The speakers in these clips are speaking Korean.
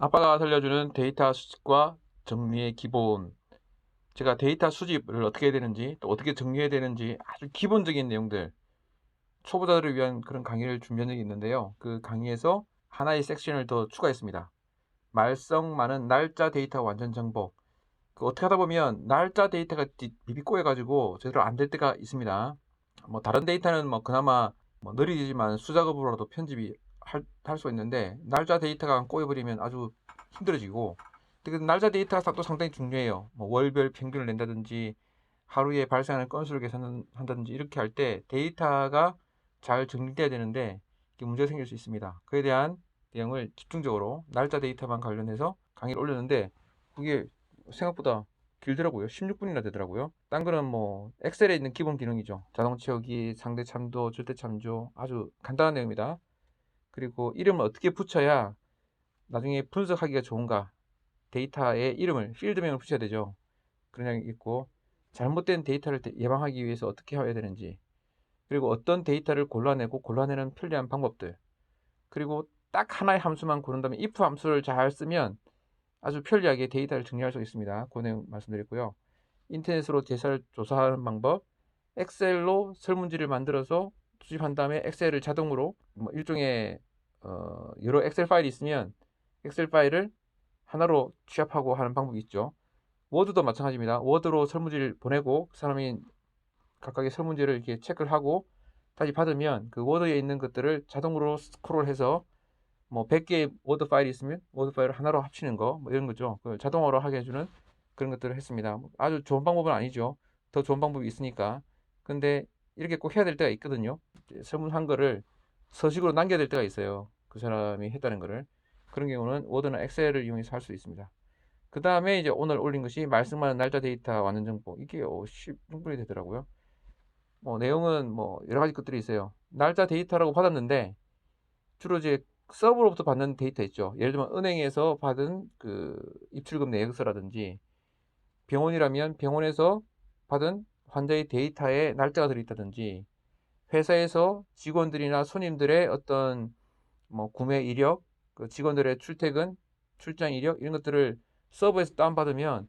아빠가 들려주는 데이터 수집과 정리의 기본. 제가 데이터 수집을 어떻게 해야 되는지, 또 어떻게 정리해야 되는지 아주 기본적인 내용들, 초보자들을 위한 그런 강의를 준비한 적이 있는데요. 그 강의에서 하나의 섹션을 더 추가했습니다. 말썽 많은 날짜 데이터 완전 정복. 그 어떻게 하다 보면 날짜 데이터가 비비꼬여가지고 제대로 안 될 때가 있습니다. 뭐 다른 데이터는 뭐 그나마 뭐 느리지만 수작업으로라도 편집이 할, 할 수가 있는데 날짜 데이터가 꼬여버리면 아주 힘들어지고 그 날짜 데이터가 또 상당히 중요해요. 뭐 월별 평균을 낸다든지 하루에 발생하는 건수를 계산한다든지 이렇게 할 때 데이터가 잘 정리돼야 되는데 문제가 생길 수 있습니다. 그에 대한 내용을 집중적으로 날짜 데이터만 관련해서 강의를 올렸는데 그게 생각보다 길더라고요. 16분이나 되더라고요. 딴 거는 뭐 엑셀에 있는 기본 기능이죠. 자동 채우기, 상대 참도, 절대 참조 아주 간단한 내용입니다. 그리고 이름을 어떻게 붙여야 나중에 분석하기가 좋은가 데이터의 이름을 필드명을 붙여야 되죠. 그런 내용이 있고 잘못된 데이터를 예방하기 위해서 어떻게 해야 되는지 그리고 어떤 데이터를 골라내고 골라내는 편리한 방법들 그리고 딱 하나의 함수만 고른다면 if 함수를 잘 쓰면 아주 편리하게 데이터를 정리할 수 있습니다. 그 내용 말씀드렸고요. 인터넷으로 데이터를 조사하는 방법, 엑셀로 설문지를 만들어서 수집한 다음에 엑셀을 자동으로 뭐 일종의 어, 여러 엑셀 파일이 있으면 엑셀 파일을 하나로 취합하고 하는 방법이 있죠. 워드도 마찬가지입니다. 워드로 설문지를 보내고 그 사람이 각각의 설문지를 이렇게 체크를 하고 다시 받으면 그 워드에 있는 것들을 자동으로 스크롤해서 뭐 100개의 워드 파일이 있으면 워드 파일을 하나로 합치는 거, 뭐 이런 거죠. 그걸 자동으로 하게 해주는 그런 것들을 했습니다. 아주 좋은 방법은 아니죠. 더 좋은 방법이 있으니까. 근데 이렇게 꼭 해야 될 때가 있거든요. 설문한 거를 서식으로 남겨야 될 때가 있어요. 그 사람이 했다는 거를. 그런 경우는 워드나 엑셀을 이용해서 할 수 있습니다. 그 다음에 이제 오늘 올린 것이 말씀하는 날짜 데이터 완전 정보. 이게 10분이 되더라고요. 뭐 내용은 뭐 여러 가지 것들이 있어요. 날짜 데이터라고 받았는데 주로 이제 서버로부터 받는 데이터 있죠. 예를 들면 은행에서 받은 그 입출금 내역서라든지 병원이라면 병원에서 받은 환자의 데이터에 날짜가 들어있다든지 회사에서 직원들이나 손님들의 어떤 뭐 구매 이력, 그 직원들의 출퇴근, 출장 이력 이런 것들을 서버에서 다운받으면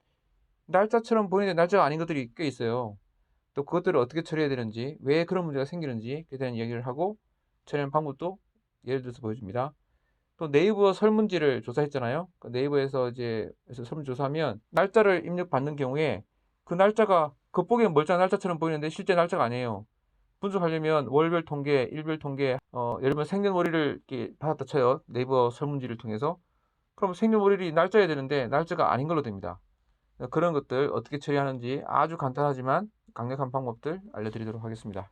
날짜처럼 보이는데 날짜가 아닌 것들이 꽤 있어요. 또 그것들을 어떻게 처리해야 되는지, 왜 그런 문제가 생기는지에 대한 이야기를 하고 처리하는 방법도 예를 들어서 보여줍니다. 또 네이버 설문지를 조사했잖아요. 그 네이버에서 이제 설문 조사하면 날짜를 입력받는 경우에 그 날짜가 겉보기엔 멀쩡한 날짜처럼 보이는데 실제 날짜가 아니에요. 분석하려면 월별 통계, 일별 통계, 어, 예를 들면 생년월일을 이렇게 받았다 쳐요. 네이버 설문지를 통해서. 그럼 생년월일이 날짜여야 되는데 날짜가 아닌 걸로 됩니다. 그런 것들 어떻게 처리하는지 아주 간단하지만 강력한 방법들 알려드리도록 하겠습니다.